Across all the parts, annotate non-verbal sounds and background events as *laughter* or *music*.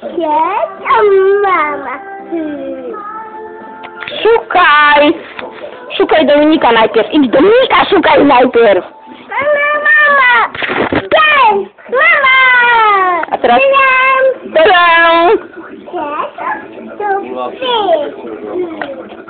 Teď mama. Szukaj! Szukaj Dominika najpierw. Idź Dominika szukaj najpierw. Mama, mama! Ten! Mama! A teraz... Tadam! Tadam! Cześć, to ty.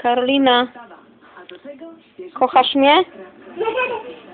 Karolina, kochasz mnie? *laughs*